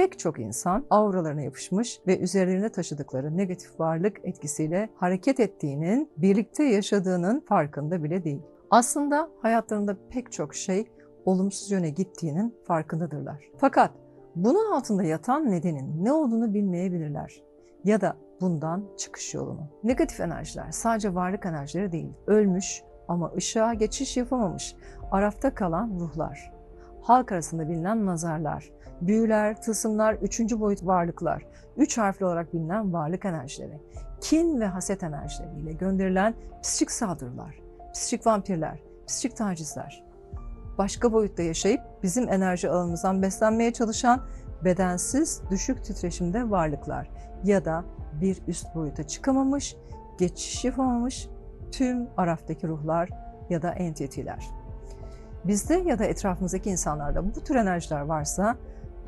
Pek çok insan auralarına yapışmış ve üzerlerine taşıdıkları negatif varlık etkisiyle hareket ettiğinin, birlikte yaşadığının farkında bile değil. Aslında hayatlarında pek çok şey olumsuz yöne gittiğinin farkındadırlar. Fakat bunun altında yatan nedenin ne olduğunu bilmeyebilirler ya da bundan çıkış yolunu. Negatif enerjiler sadece varlık enerjileri değil, ölmüş ama ışığa geçiş yapamamış, arafta kalan ruhlar, halk arasında bilinen nazarlar, büyüler, tılsımlar, üçüncü boyut varlıklar, üç harfli olarak bilinen varlık enerjileri, kin ve haset enerjileriyle gönderilen psikik saldırılar, psikik vampirler, psikik tacizler, başka boyutta yaşayıp bizim enerji alanımızdan beslenmeye çalışan bedensiz düşük titreşimde varlıklar ya da bir üst boyuta çıkamamış, geçiş yapamamış tüm araftaki ruhlar ya da entitiler. Bizde ya da etrafımızdaki insanlarda bu tür enerjiler varsa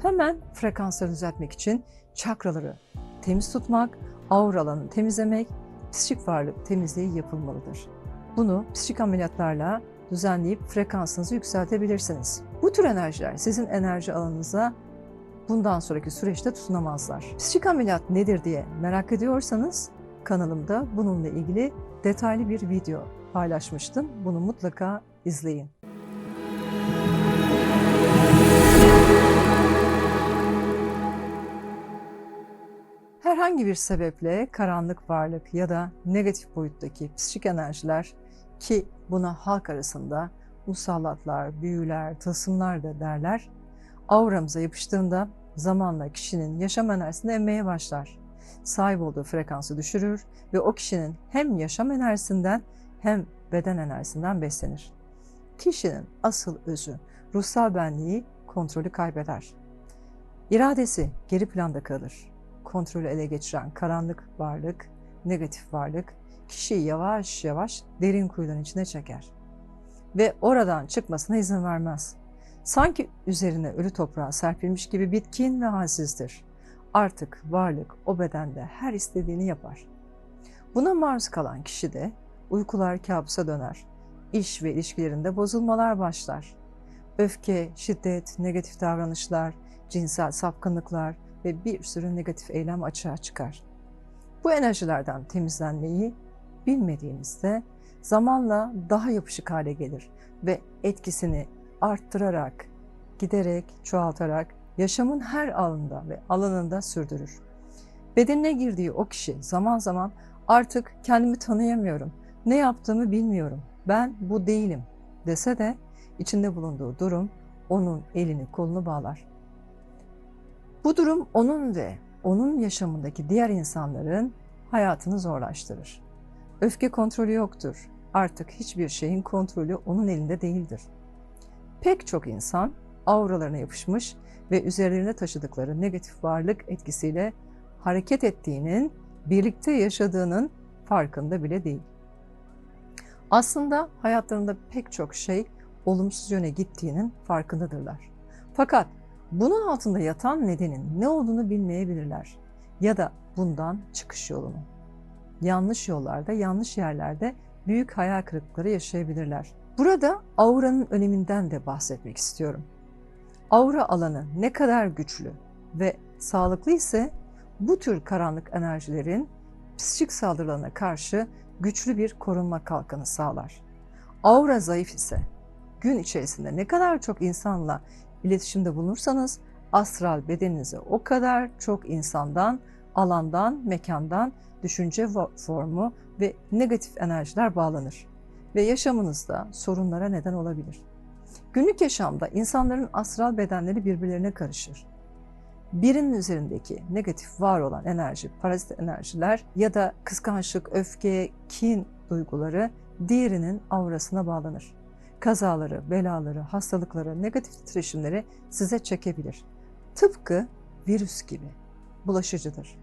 hemen frekansları düzeltmek için çakraları temiz tutmak, auralarını temizlemek, psikik varlık temizliği yapılmalıdır. Bunu psikik ameliyatlarla düzenleyip frekansınızı yükseltebilirsiniz. Bu tür enerjiler sizin enerji alanınıza bundan sonraki süreçte tutunamazlar. Psikik ameliyat nedir diye merak ediyorsanız kanalımda bununla ilgili detaylı bir video paylaşmıştım. Bunu mutlaka izleyin. Herhangi bir sebeple karanlık varlık ya da negatif boyuttaki psikik enerjiler ki buna halk arasında musallatlar, büyüler, tılsımlar da derler, auramıza yapıştığında zamanla kişinin yaşam enerjisini emmeye başlar. Sahip olduğu frekansı düşürür ve o kişinin hem yaşam enerjisinden hem beden enerjisinden beslenir. Kişinin asıl özü, ruhsal benliği kontrolü kaybeder. İradesi geri planda kalır. Kontrolü ele geçiren karanlık varlık, negatif varlık kişiyi yavaş yavaş derin kuyuların içine çeker. Ve oradan çıkmasına izin vermez. Sanki üzerine ölü toprağa serpilmiş gibi bitkin ve halsizdir. Artık varlık o bedende her istediğini yapar. Buna maruz kalan kişi de uykular kabusa döner. İş ve ilişkilerinde bozulmalar başlar. Öfke, şiddet, negatif davranışlar, cinsel sapkınlıklar ve bir sürü negatif eylem açığa çıkar. Bu enerjilerden temizlenmeyi bilmediğinizde zamanla daha yapışık hale gelir ve etkisini arttırarak, giderek, çoğaltarak yaşamın her alanında ve alanında sürdürür. Bedenine girdiği o kişi zaman zaman artık kendimi tanıyamıyorum, ne yaptığımı bilmiyorum, ben bu değilim dese de içinde bulunduğu durum onun elini kolunu bağlar. Bu durum onun ve onun yaşamındaki diğer insanların hayatını zorlaştırır. Öfke kontrolü yoktur. Artık hiçbir şeyin kontrolü onun elinde değildir. Pek çok insan auralarına yapışmış ve üzerlerine taşıdıkları negatif varlık etkisiyle hareket ettiğinin, birlikte yaşadığının farkında bile değil. Aslında hayatlarında pek çok şey olumsuz yöne gittiğinin farkındadırlar. Fakat bunun altında yatan nedenin ne olduğunu bilmeyebilirler ya da bundan çıkış yolunu. Yanlış yollarda, yanlış yerlerde büyük hayal kırıklıkları yaşayabilirler. Burada auranın öneminden de bahsetmek istiyorum. Aura alanı ne kadar güçlü ve sağlıklı ise bu tür karanlık enerjilerin psikik saldırılarına karşı güçlü bir korunma kalkanı sağlar. Aura zayıf ise gün içerisinde ne kadar çok insanla iletişimde bulunursanız astral bedeninize o kadar çok insandan, alandan, mekandan düşünce formu ve negatif enerjiler bağlanır ve yaşamınızda sorunlara neden olabilir. Günlük yaşamda insanların astral bedenleri birbirlerine karışır. Birinin üzerindeki negatif var olan enerji, parazit enerjiler ya da kıskançlık, öfke, kin duyguları diğerinin aurasına bağlanır. Kazaları, belaları, hastalıkları, negatif titreşimleri size çekebilir. Tıpkı virüs gibi bulaşıcıdır.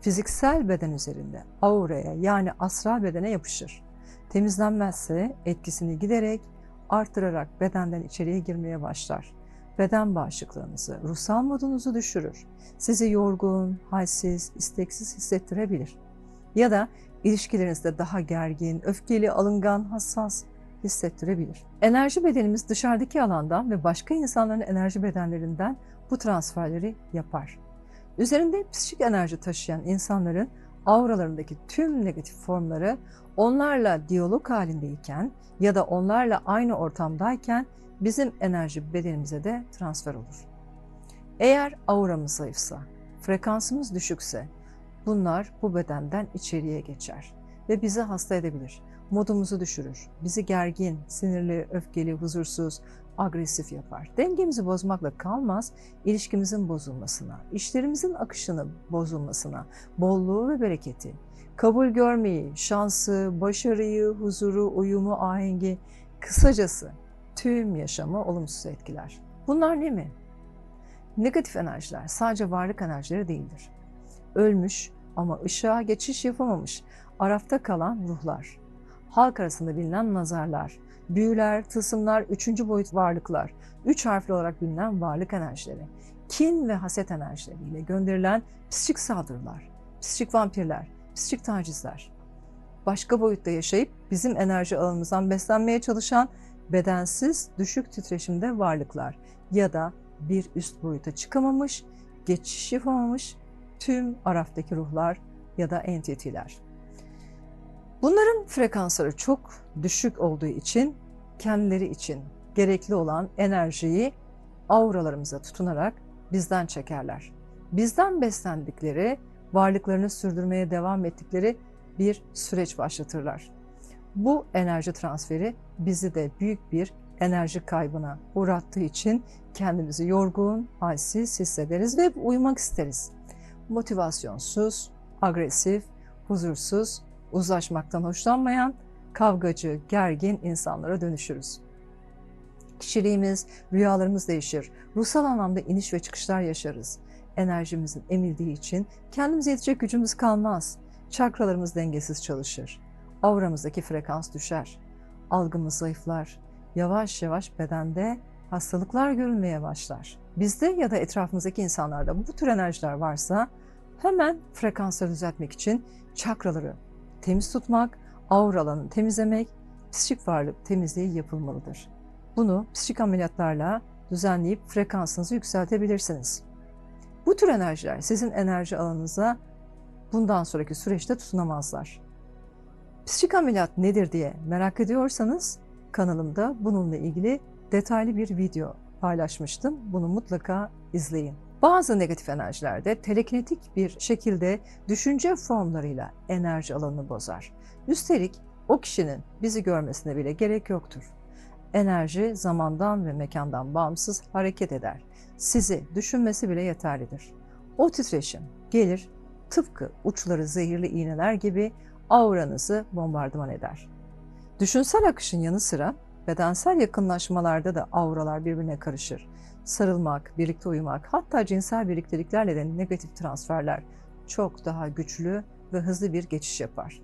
Fiziksel beden üzerinde auraya yani astral bedene yapışır. Temizlenmezse etkisini giderek artırarak bedenden içeriye girmeye başlar. Beden bağışıklığınızı, ruhsal modunuzu düşürür. Sizi yorgun, halsiz, isteksiz hissettirebilir. Ya da ilişkilerinizde daha gergin, öfkeli, alıngan, hassas hissettirebilir. Enerji bedenimiz dışarıdaki alandan ve başka insanların enerji bedenlerinden bu transferleri yapar. Üzerinde psikik enerji taşıyan insanların auralarındaki tüm negatif formları onlarla diyalog halindeyken ya da onlarla aynı ortamdayken bizim enerji bedenimize de transfer olur. Eğer auramız zayıfsa, frekansımız düşükse bunlar bu bedenden içeriye geçer ve bizi hasta edebilir. Modumuzu düşürür. Bizi gergin, sinirli, öfkeli, huzursuz, agresif yapar. Dengemizi bozmakla kalmaz, ilişkimizin bozulmasına, işlerimizin akışını bozulmasına, bolluğu ve bereketi, kabul görmeyi, şansı, başarıyı, huzuru, uyumu, ahengi, kısacası tüm yaşamı olumsuz etkiler. Bunlar ne mi? Negatif enerjiler sadece varlık enerjileri değildir. Ölmüş ama ışığa geçiş yapamamış, arafta kalan ruhlar, halk arasında bilinen nazarlar, büyüler, tılsımlar, üçüncü boyut varlıklar, üç harfli olarak bilinen varlık enerjileri, kin ve haset enerjileriyle gönderilen psikik saldırılar, psikik vampirler, psikik tacizler, başka boyutta yaşayıp bizim enerji alanımızdan beslenmeye çalışan bedensiz, düşük titreşimde varlıklar ya da bir üst boyuta çıkamamış, geçiş yapamamış tüm araftaki ruhlar ya da entitiler. Bunların frekansları çok düşük olduğu için kendileri için gerekli olan enerjiyi auralarımıza tutunarak bizden çekerler. Bizden beslendikleri, varlıklarını sürdürmeye devam ettikleri bir süreç başlatırlar. Bu enerji transferi bizi de büyük bir enerji kaybına uğrattığı için kendimizi yorgun, halsiz hissederiz ve uyumak isteriz. Motivasyonsuz, agresif, huzursuz, uzlaşmaktan hoşlanmayan, kavgacı, gergin insanlara dönüşürüz. Kişiliğimiz, rüyalarımız değişir. Ruhsal anlamda iniş ve çıkışlar yaşarız. Enerjimizin emildiği için kendimize yetecek gücümüz kalmaz. Çakralarımız dengesiz çalışır. Auramızdaki frekans düşer. Algımız zayıflar. Yavaş yavaş bedende hastalıklar görülmeye başlar. Bizde ya da etrafımızdaki insanlarda bu tür enerjiler varsa hemen frekansları düzeltmek için çakraları temiz tutmak, auralarını temizlemek, psikik varlık temizliği yapılmalıdır. Bunu psikik ameliyatlarla düzenleyip frekansınızı yükseltebilirsiniz. Bu tür enerjiler sizin enerji alanınıza bundan sonraki süreçte tutunamazlar. Psikik ameliyat nedir diye merak ediyorsanız kanalımda bununla ilgili detaylı bir video paylaşmıştım. Bunu mutlaka izleyin. Bazı negatif enerjilerde telekinetik bir şekilde düşünce formlarıyla enerji alanını bozar. Üstelik o kişinin bizi görmesine bile gerek yoktur. Enerji zamandan ve mekandan bağımsız hareket eder. Sizi düşünmesi bile yeterlidir. O titreşim gelir tıpkı uçları zehirli iğneler gibi auranızı bombardıman eder. Düşünsel akışın yanı sıra bedensel yakınlaşmalarda da auralar birbirine karışır. Sarılmak, birlikte uyumak, hatta cinsel birlikteliklerle de negatif transferler çok daha güçlü ve hızlı bir geçiş yapar.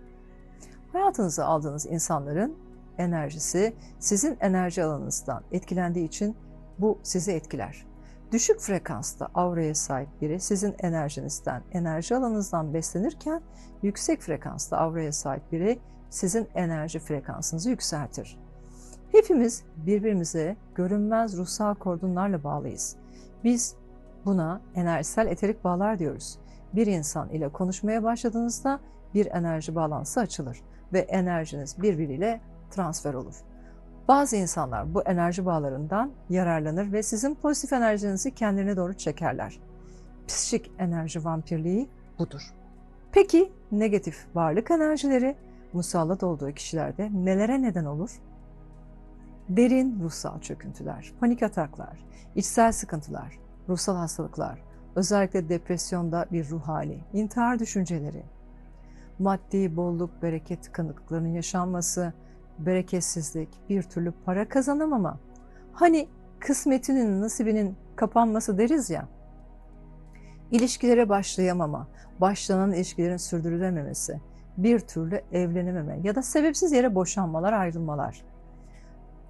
Hayatınıza aldığınız insanların enerjisi sizin enerji alanınızdan etkilendiği için bu sizi etkiler. Düşük frekansta auraya sahip biri sizin enerjinizden, enerji alanınızdan beslenirken yüksek frekansta auraya sahip biri sizin enerji frekansınızı yükseltir. Hepimiz birbirimize görünmez ruhsal kordonlarla bağlıyız. Biz buna enerjisel eterik bağlar diyoruz. Bir insan ile konuşmaya başladığınızda bir enerji bağlantısı açılır ve enerjiniz birbiriyle transfer olur. Bazı insanlar bu enerji bağlarından yararlanır ve sizin pozitif enerjinizi kendilerine doğru çekerler. Psikik enerji vampirliği budur. Peki negatif varlık enerjileri musallat olduğu kişilerde nelere neden olur? Derin ruhsal çöküntüler, panik ataklar, içsel sıkıntılar, ruhsal hastalıklar, özellikle depresyonda bir ruh hali, intihar düşünceleri, maddi bolluk, bereket tıkanıklıklarının yaşanması, bereketsizlik, bir türlü para kazanamama. Hani kısmetinin, nasibinin kapanması deriz ya. İlişkilere başlayamama, başlanan ilişkilerin sürdürülememesi, bir türlü evlenememe ya da sebepsiz yere boşanmalar, ayrılmalar.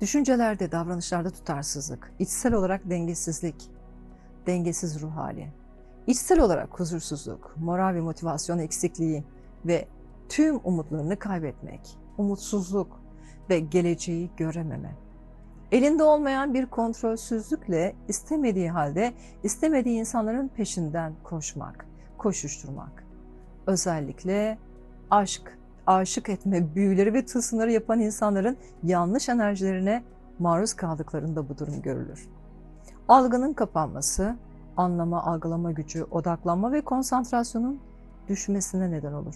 Düşüncelerde, davranışlarda tutarsızlık, içsel olarak dengesizlik, dengesiz ruh hali, içsel olarak huzursuzluk, moral ve motivasyon eksikliği ve tüm umutlarını kaybetmek, umutsuzluk ve geleceği görememe. Elinde olmayan bir kontrolsüzlükle istemediği halde istemediği insanların peşinden koşmak, koşuşturmak. Özellikle aşk, aşık etme büyüleri ve tılsımları yapan insanların yanlış enerjilerine maruz kaldıklarında bu durum görülür. Algının kapanması, anlama, algılama gücü, odaklanma ve konsantrasyonun düşmesine neden olur.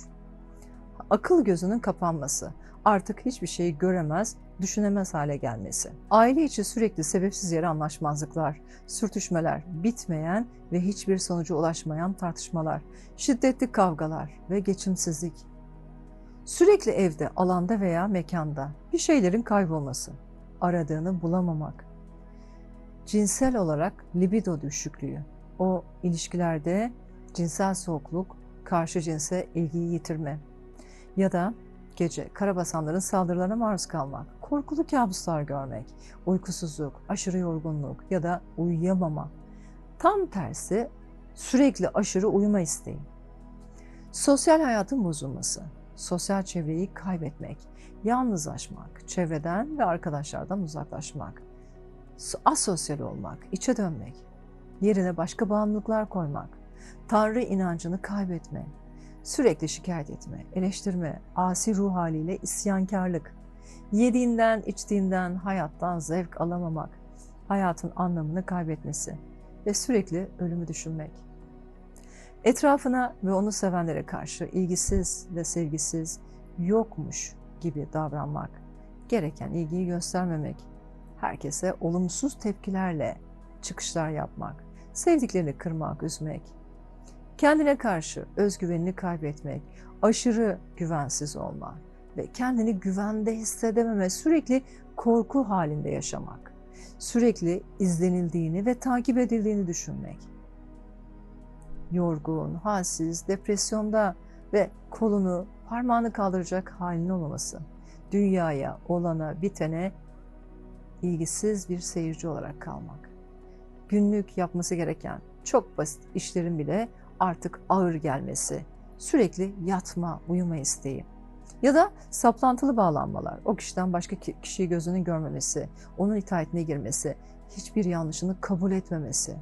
Akıl gözünün kapanması, artık hiçbir şeyi göremez, düşünemez hale gelmesi. Aile içi sürekli sebepsiz yere anlaşmazlıklar, sürtüşmeler, bitmeyen ve hiçbir sonuca ulaşmayan tartışmalar, şiddetli kavgalar ve geçimsizlik. Sürekli evde, alanda veya mekanda bir şeylerin kaybolması, aradığını bulamamak. Cinsel olarak libido düşüklüğü, o ilişkilerde cinsel soğukluk, karşı cinse ilgiyi yitirme ya da gece karabasanların saldırılarına maruz kalmak, korkulu kabuslar görmek, uykusuzluk, aşırı yorgunluk ya da uyuyamama. Tam tersi sürekli aşırı uyuma isteği. Sosyal hayatın bozulması, sosyal çevreyi kaybetmek, yalnızlaşmak, çevreden ve arkadaşlardan uzaklaşmak, asosyal olmak, içe dönmek, yerine başka bağımlılıklar koymak, Tanrı inancını kaybetme, sürekli şikayet etme, eleştirme, asi ruh haliyle isyankarlık, yediğinden, içtiğinden, hayattan zevk alamamak, hayatın anlamını kaybetmesi ve sürekli ölümü düşünmek. Etrafına ve onu sevenlere karşı ilgisiz ve sevgisiz, yokmuş gibi davranmak, gereken ilgiyi göstermemek, herkese olumsuz tepkilerle çıkışlar yapmak, sevdiklerini kırmak, üzmek, kendine karşı özgüvenini kaybetmek, aşırı güvensiz olma ve kendini güvende hissedememe, sürekli korku halinde yaşamak, sürekli izlenildiğini ve takip edildiğini düşünmek. Yorgun, halsiz, depresyonda ve kolunu, parmağını kaldıracak halin olmaması, dünyaya, olana, bitene ilgisiz bir seyirci olarak kalmak. Günlük yapması gereken çok basit işlerin bile artık ağır gelmesi, sürekli yatma, uyuma isteği ya da saplantılı bağlanmalar, o kişiden başka kişiyi gözünün görmemesi, onun itaatine girmesi, hiçbir yanlışını kabul etmemesi.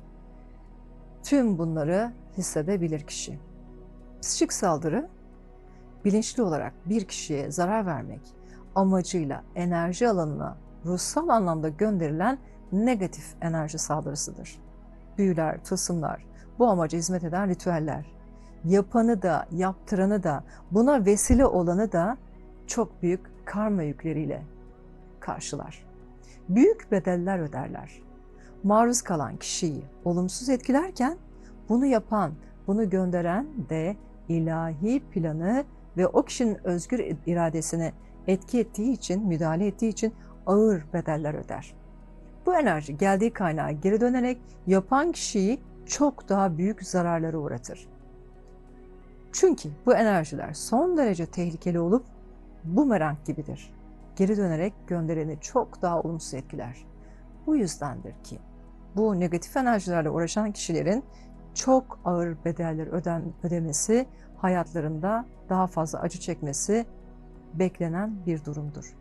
Tüm bunları hissedebilir kişi. Psikik saldırı, bilinçli olarak bir kişiye zarar vermek amacıyla enerji alanına ruhsal anlamda gönderilen negatif enerji saldırısıdır. Büyüler, tılsımlar, bu amaca hizmet eden ritüeller. Yapanı da, yaptıranı da, buna vesile olanı da çok büyük karma yükleriyle karşılar. Büyük bedeller öderler. Maruz kalan kişiyi olumsuz etkilerken bunu yapan, bunu gönderen de ilahi planı ve o kişinin özgür iradesini etki ettiği için, müdahale ettiği için ağır bedeller öder. Bu enerji geldiği kaynağa geri dönerek yapan kişiyi çok daha büyük zararlara uğratır. Çünkü bu enerjiler son derece tehlikeli olup bumerang gibidir. Geri dönerek göndereni çok daha olumsuz etkiler. Bu yüzdendir ki bu negatif enerjilerle uğraşan kişilerin çok ağır bedeller öden, ödemesi, hayatlarında daha fazla acı çekmesi beklenen bir durumdur.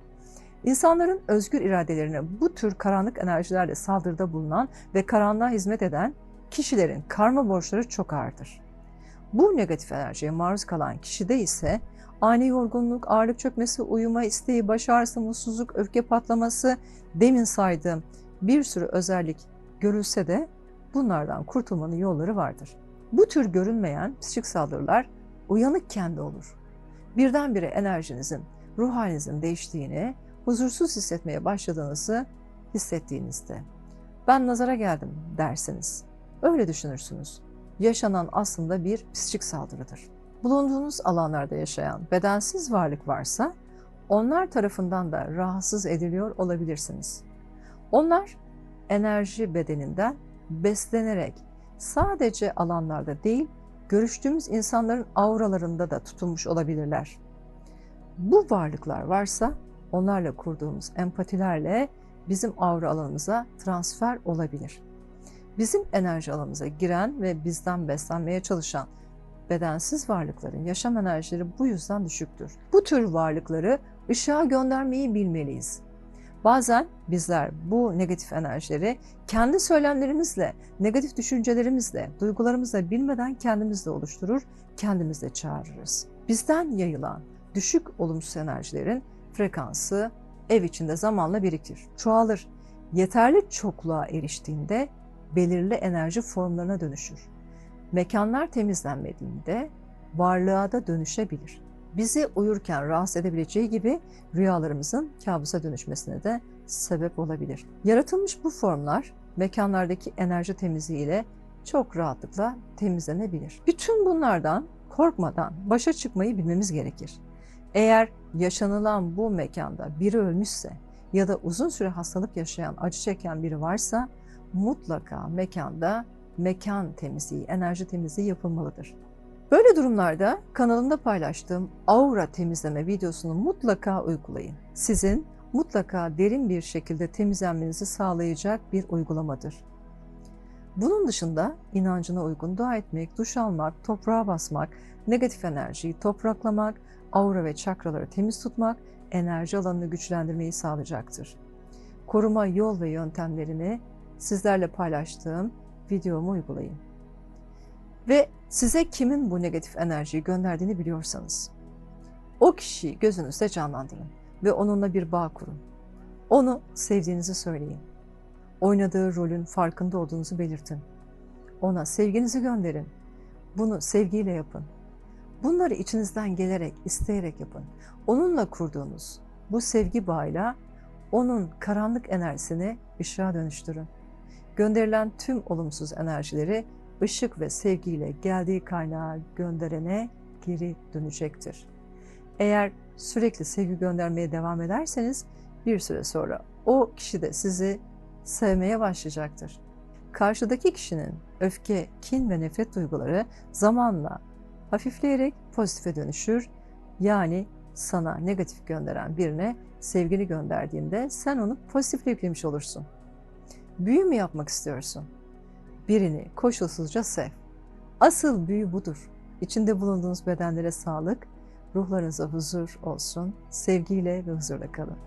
İnsanların özgür iradelerine bu tür karanlık enerjilerle saldırıda bulunan ve karanlığa hizmet eden kişilerin karma borçları çok ağırdır. Bu negatif enerjiye maruz kalan kişide ise ani yorgunluk, ağırlık çökmesi, uyuma isteği, baş ağrısı, mutsuzluk, öfke patlaması, demin saydığım bir sürü özellik görülse de bunlardan kurtulmanın yolları vardır. Bu tür görünmeyen psikik saldırılar uyanıkken de olur. Birdenbire enerjinizin, ruh halinizin değiştiğini, huzursuz hissetmeye başladığınızı hissettiğinizde ben nazara geldim dersiniz. Öyle düşünürsünüz. Yaşanan aslında bir psikik saldırıdır. Bulunduğunuz alanlarda yaşayan bedensiz varlık varsa onlar tarafından da rahatsız ediliyor olabilirsiniz. Onlar enerji bedeninden beslenerek sadece alanlarda değil, görüştüğümüz insanların auralarında da tutulmuş olabilirler. Bu varlıklar varsa onlarla kurduğumuz empatilerle bizim aura alanımıza transfer olabilir bizim enerji alanımıza giren ve bizden beslenmeye çalışan bedensiz varlıkların yaşam enerjileri bu yüzden düşüktür. Bu tür varlıkları ışığa göndermeyi bilmeliyiz. Bazen bizler bu negatif enerjileri kendi söylemlerimizle, negatif düşüncelerimizle, duygularımızla bilmeden kendimizle oluşturur, kendimizle çağırırız. Bizden yayılan düşük olumsuz enerjilerin frekansı ev içinde zamanla birikir, çoğalır. Yeterli çokluğa eriştiğinde belirli enerji formlarına dönüşür. Mekanlar temizlenmediğinde varlığa da dönüşebilir. Bizi uyurken rahatsız edebileceği gibi rüyalarımızın kabusa dönüşmesine de sebep olabilir. Yaratılmış bu formlar mekanlardaki enerji temizliğiyle çok rahatlıkla temizlenebilir. Bütün bunlardan korkmadan başa çıkmayı bilmemiz gerekir. Eğer yaşanılan bu mekanda biri ölmüşse ya da uzun süre hastalık yaşayan, acı çeken biri varsa mutlaka mekanda mekan temizliği, enerji temizliği yapılmalıdır. Böyle durumlarda kanalımda paylaştığım aura temizleme videosunu mutlaka uygulayın. Sizin mutlaka derin bir şekilde temizlenmenizi sağlayacak bir uygulamadır. Bunun dışında inancına uygun dua etmek, duş almak, toprağa basmak, negatif enerjiyi topraklamak, aura ve çakraları temiz tutmak enerji alanını güçlendirmeyi sağlayacaktır. Koruma yol ve yöntemlerini sizlerle paylaştığım videomu uygulayın. Ve size kimin bu negatif enerjiyi gönderdiğini biliyorsanız, o kişiyi gözünüzde canlandırın ve onunla bir bağ kurun. Onu sevdiğinizi söyleyin. Oynadığı rolün farkında olduğunuzu belirtin. Ona sevginizi gönderin. Bunu sevgiyle yapın. Bunları içinizden gelerek, isteyerek yapın. Onunla kurduğunuz bu sevgi bağıyla onun karanlık enerjisini ışığa dönüştürün. Gönderilen tüm olumsuz enerjileri ışık ve sevgiyle geldiği kaynağa gönderene geri dönecektir. Eğer sürekli sevgi göndermeye devam ederseniz bir süre sonra o kişi de sizi sevmeye başlayacaktır. Karşıdaki kişinin öfke, kin ve nefret duyguları zamanla hafifleyerek pozitife dönüşür. Yani sana negatif gönderen birine sevgini gönderdiğinde sen onu pozitifle yüklemiş olursun. Büyü mü yapmak istiyorsun? Birini koşulsuzca sev. Asıl büyü budur. İçinde bulunduğunuz bedenlere sağlık, ruhlarınıza huzur olsun, sevgiyle ve huzurla kalın.